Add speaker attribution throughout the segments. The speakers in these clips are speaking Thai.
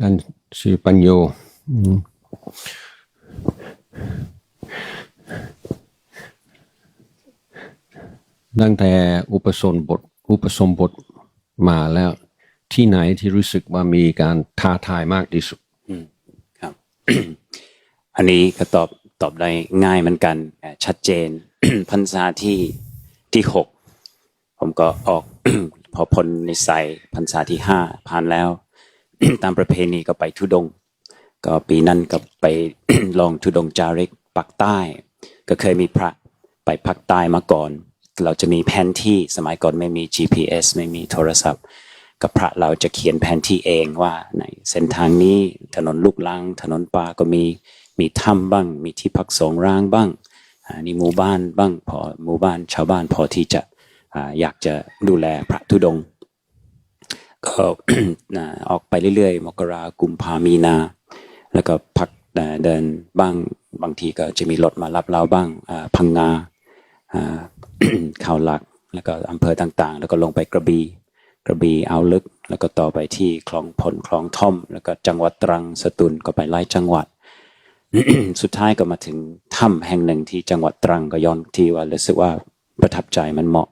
Speaker 1: ท่นชื่อปัญโยตั้งแต่อุปสมบท อุปสมบทมาแล้วที่ไหนที่รู้สึกว่ามีการท้าทายมากที่สุด
Speaker 2: ครับ อันนี้ก็ตอบตอบได้ง่ายเหมือนกัน ชัดเจนพรรษาที่ที่หกผมก็ออกพอพ้นในใส่พรรษาที่ห้าผ่านแล้ว ตามประเพณีก็ไปทุดง ก็ปีนั้นก็ไปลองทุดงจาริกปักใต้ ก็เคยมีพระไปภาคใต้มาก่อน เราจะมีแผนที่สมัยก่อนไม่มี GPS ไม่มีโทรศัพท์กับพระเราจะเขียนแผนที่เองว่าในเส้นทางนี้ถนนลูกลัง ถนนป่าก็มีมีถ้ำบ้าง มีที่พักสงร้างบ้างอ่านี่หมู่บ้านบ้างพอหมู่บ้านชาวบ้านพอที่จะอ่าอยากจะดูแลพระธุดงค์ ก็อออกไปเรื่อยๆ มกรากุมภามีนา แล้วก็พักเดินบ้างบางทีก็จะมีรถมารับเราบ้างพังงาข่าวหลัก แล้วก็อำเภอต่างๆ แล้วก็ลงไปกระบี่กระบี่อ่าวลึก แล้วก็ต่อไปที่คลองพลคลองท่อม แล้วก็จังหวัดตรังสตูลก็ไปไล่จังหวัด สุดท้ายก็มาถึงถ้ำแห่งหนึ่งที่จังหวัดตรังก็ย้อนที่ว่ารู้สึกว่าประทับใจมันเหมาะ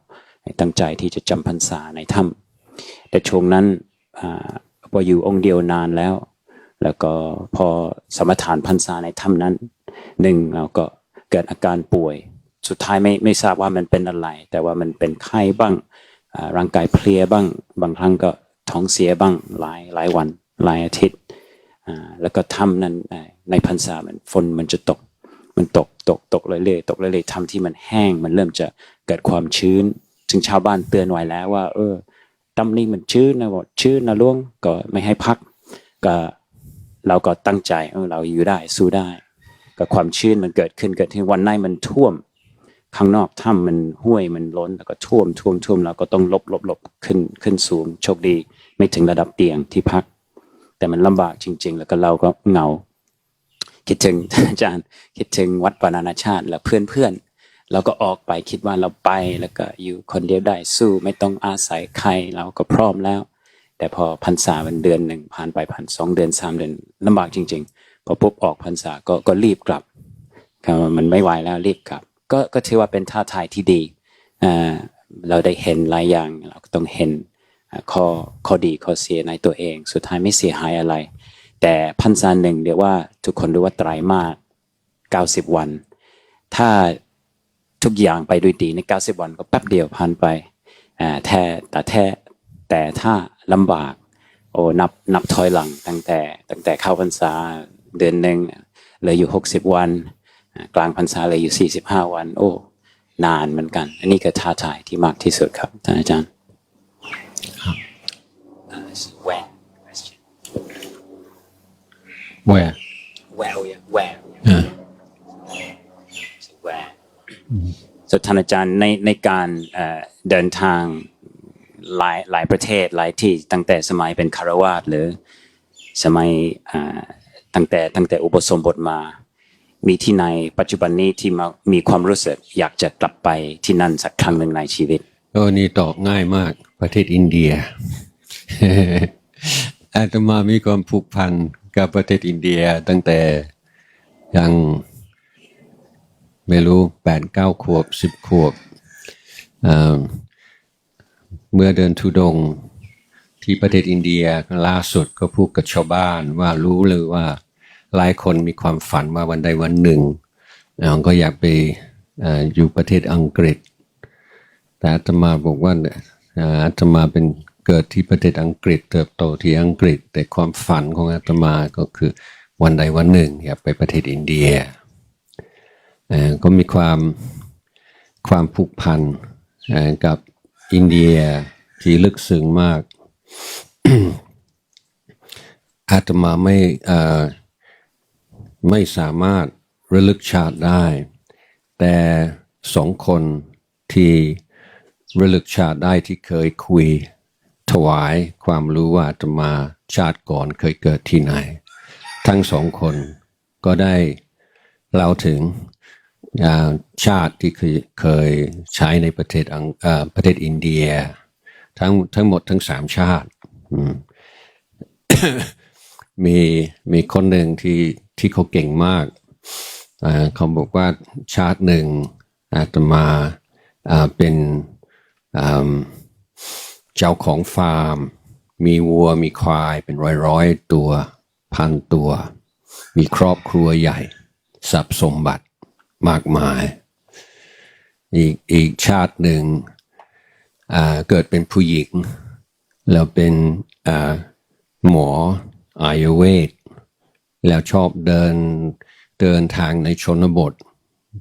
Speaker 2: ตั้งใจที่จะจำพรรษาในถ้ำ แต่ช่วงนั้นพออยู่องค์เดียวนานแล้ว แล้วก็พอสมทานพรรษาในถ้ำนั้นหนึ่งเราก็เกิดอาการป่วย สุดท้ายไม่ไม่ทราบว่ามันเป็นอะไร แต่ว่ามันเป็นไข้บ้างร่างกายเพลียบ้าง บางครั้งก็ท้องเสียบ้างหลายหลายวันหลายอาทิตย์แล้วก็ถ้ำนั้นในพรรษามันฝนมันจะตก มันตกตกตกเรื่อยๆตกเรื่อยๆทำที่มันแห้งมันเริ่มจะเกิดความชื้น ถึงชาวบ้านเตือนไว้แล้วว่า เออ ตำนี้มันชื้นนะบอกชื้นนะล่วงก็ไม่ให้พัก ก็เราก็ตั้งใจเราอยู่ได้สู้ได้ ก็ความชื้นมันเกิดขึ้นเกิดที่วันไหนมันท่วม ข้างนอกถ้ำมันห้วยมันล้นแล้วก็ท่วมท่วมท่วมเราก็ต้องลบลบลบขึ้นขึ้นสูงโชคดี ไม่ถึงระดับเตียงที่พัก แต่มันลำบากจริง ๆ แล้วก็เราก็เหงาคิดถึงอาจารย์คิดถึงวัดปานานาชาติและเพื่อนเพื่อนๆ เราก็ออกไปคิดว่าเราไปแล้วก็อยู่คนเดียวได้สู้ไม่ต้องอาศัยใครเราก็พร้อมแล้ว แต่พอพรรษามันเดือนหนึ่งผ่านไปผ่านสองเดือนสามเดือนลำบากจริง ๆ พอปุ๊บออกพรรษาก็ก็รีบกลับครับมันไม่ไหวแล้วรีบกลับ ก็ก็ถือว่าเป็นท่าทายที่ดีเราได้เห็นหลายอย่างเราก็ต้องเห็นข้อข้อดีข้อเสียในตัวเอง สุดท้ายไม่เสียหายอะไร แต่พรรษาหนึ่งเรียกว่าทุกคนรู้ว่าไตรมาสเก้าสิบวัน ถ้า ทุกอย่างไปด้วยดีในเก้าสิบวันก็แป๊บเดียวผ่านไปอ่าแท้แต่แท้แต่ถ้าลำบากโอ้นับนับถอยหลังตั้งแต่ตั้งแต่เข้าพรรษาเดือนหนึ่งเหลืออยู่หกสิบวันอ่ากลางพรรษาเหลืออยู่สี่สิบห้าวัน โอ้ นานเหมือนกัน อันนี้ก็ท้าทายที่มากที่สุดครับท่านอาจารย์ When question
Speaker 1: where
Speaker 2: Well yeah where
Speaker 1: อ่า
Speaker 2: where ดท่านอาจารย์ในในการเดินทางหลายหลายประเทศหลายที่ตั้งแต่สมัยเป็นคารวาสหรือสมัยตั้งแต่ตั้งแต่อุปสมบทมา มีที่ในปัจจุบันนี้ที่มามีความรู้สึกอยากจะกลับไปที่นั่นสักครั้งหนึ่งในชีวิต
Speaker 1: ก็นี่ตอบง่ายมากประเทศอินเดียอาตมามีความผูกพันกับประเทศอินเดียตั้งแต่ยัง ไม่รู้แปดเก้าขวบสิบขวบอ่าเมื่อเดินทุดงที่ประเทศอินเดียล่าสุดก็พูดกับชาวบ้านว่ารู้เลยว่าหลายคนมีความฝันว่าวันใดวันหนึ่งอ่าก็อยากไปออยู่ประเทศอังกฤษ แต่อาตมาบอกว่าอาตมาเป็นเกิดที่ประเทศอังกฤษ เติบโตที่อังกฤษ แต่ความฝันของอาตมาก็คือวันใดวันหนึ่งอยากไปประเทศอินเดีย ก็มีความความผูกพันกับอินเดียที่ลึกซึ้งมาก อาตมาไม่ไม่สามารถระลึกชาติได้ แต่สองคนที่ระลึกชาติได้ที่เคยคุยถวายความรู้ว่าอาตมาชาติก่อนเคยเกิดที่ไหน ทั้งสองคนก็ได้เล่าถึง อ่าชาติที่เคยเคยใช้ในประเทศอังประเทศอินเดีย ทั้งทั้งหมดทั้งสามชาติมีมีคนหนึ่งที่ที่เขาเก่งมาก เขาบอกว่าชาติหนึ่งอาตมาเป็นเจ้าของฟาร์ม มีวัวมีควายเป็นร้อยร้อยตัวพันตัว มีครอบครัวใหญ่ทรัพย์สมบัติ มากมาย อีกอีกชาติหนึ่งเกิดเป็นผู้หญิง แล้วเป็นหมออายเวทแล้วชอบเดินเดินทางในชนบท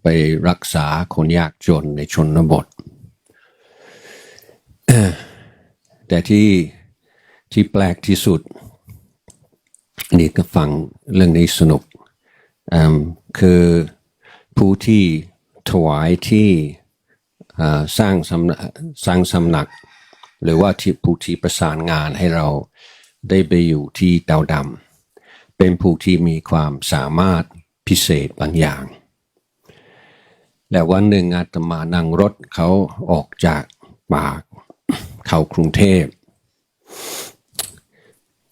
Speaker 1: ไปรักษาคนยากจนในชนบท แต่ที่ที่แปลกที่สุด นี่ก็ฟังเรื่องนี้สนุกคือ ผู้ที่ถวายที่สร้างสำนักสร้างสำนัก หรือว่าที่ผู้ที่ประสานงานให้เราได้ไปอยู่ที่ดาวดำเป็นผู้ที่มีความสามารถพิเศษบางอย่าง แล้ววันหนึ่งอาตมานั่งรถเขาออกจากปากเข้ากรุงเทพ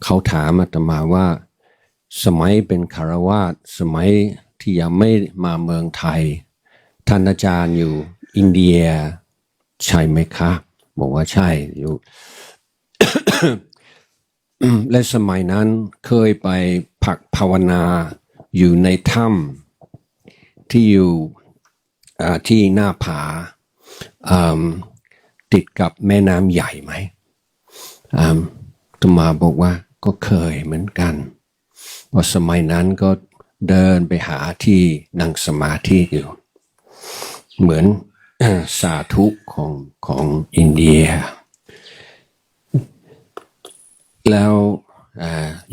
Speaker 1: เขาถามอาตมาว่า สมัยเป็นคารวาสสมัย ที่ยังไม่มาเมืองไทย ท่านอาจารย์อยู่อินเดีย ใช่ไหมคะ บอกว่าใช่อยู่และสมัยนั้นเคยไปผักภาวนาอยู่ในถ้ำที่อยู่ที่หน้าผาติดกับแม่น้ำใหญ่ไหมอืมตมาบอกว่าก็เคยเหมือนกันว่าสมัยนั้นก็ เดินไปหาที่นั่งสมาธิอยู่ เหมือนสาธุของของอินเดีย แล้ว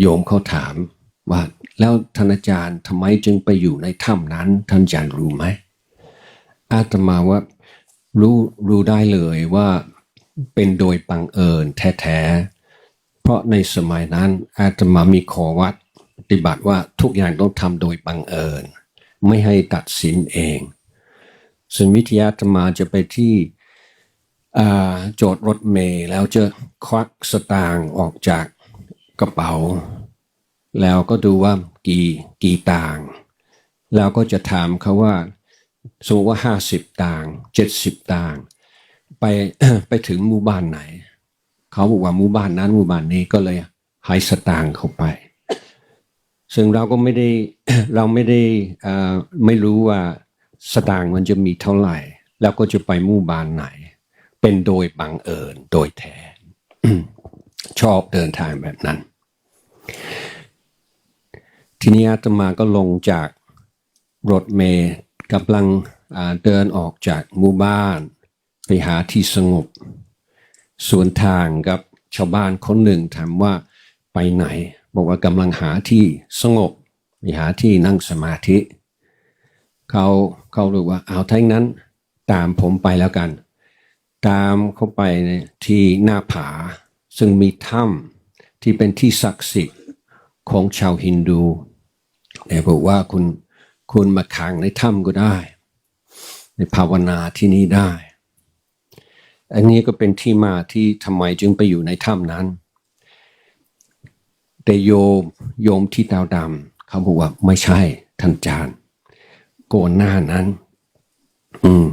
Speaker 1: โยมเขาถามว่าแล้วท่านอาจารย์ทำไมจึงไปอยู่ในถ้ำนั้น ท่านอาจารย์รู้ไหม อาตมาว่ารู้รู้ได้เลยว่าเป็นโดยบังเอิญแท้ๆ เพราะในสมัยนั้นอาตมามีขอวัด ฏิบัติว่าทุกอย่างต้องทำโดยบังเอิญ ไม่ให้ตัดสินเองซึ่งวิทยาอาตมาจะไปที่โจทย์รถเมล์แล้วจะควักสตางค์ออกจากกระเป๋า แล้วก็ดูว่ากี่กี่ต่าง แล้วก็จะถามเขาว่าสมมติว่าห้าสิบต่างเจ็ดสิบต่าง ไปไปถึงหมู่บ้านไหน เขาบอกว่าหมู่บ้านนั้นหมู่บ้านนี้ก็เลยให้สตางค์เข้าไป ซึ่งเราก็ไม่ได้เราไม่ได้อ่าไม่รู้ว่าสตางค์มันจะมีเท่าไหร่ แล้วก็จะไปหมู่บ้านไหน เป็นโดยบังเอิญโดยแท้ชอบเดินทางแบบนั้น ทีนี้อาตมาก็ลงจากรถเมล์กำลังเดินออกจากหมู่บ้าน ไปหาที่สงบส่วนทางกับชาวบ้านคนหนึ่งถามว่าไปไหน บอกว่ากำลังหาที่สงบหาที่นั่งสมาธิ เขาเขารู้ว่าเอาทั้งนั้นตามผมไปแล้วกัน ตามเข้าไปที่หน้าผา ซึ่งมีถ้ำที่เป็นที่ศักดิ์สิทธิ์ของชาวฮินดูแต่บอกว่าคุณคุณมาค้างในถ้ำก็ได้ ในภาวนาที่นี่ได้ อันนี้ก็เป็นที่มาที่ทำไมจึงไปอยู่ในถ้ำนั้น แต่โยมโยมที่ดาวดำเขาบอกว่าไม่ใช่ท่านอาจารย์โกนหน้านั้น อืม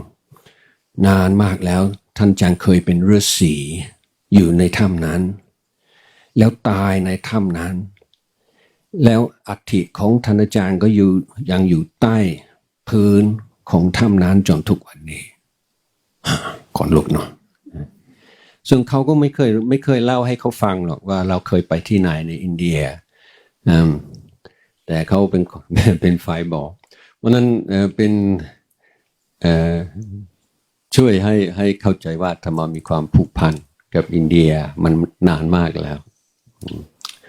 Speaker 1: นานมากแล้วท่านอาจารย์เคยเป็นฤาษีอยู่ในถ้ำนั้น แล้วตายในถ้ำนั้น แล้วอัฐิของท่านอาจารย์ก็อยู่ยังอยู่ใต้พื้นของถ้ำนั้นจนทุกวันนี้ขนลุกเนาะ ซึ่งเขาก็ไม่เคยไม่เคยเล่าให้เขาฟังหรอกว่าเราเคยไปที่ไหนในอินเดียแต่เขาเป็นเป็นฝ่ายบอกวันนั้นเป็นช่วยให้ให้เข้าใจว่าธรรมามีความผูกพันกับอินเดียมันนานมากแล้ว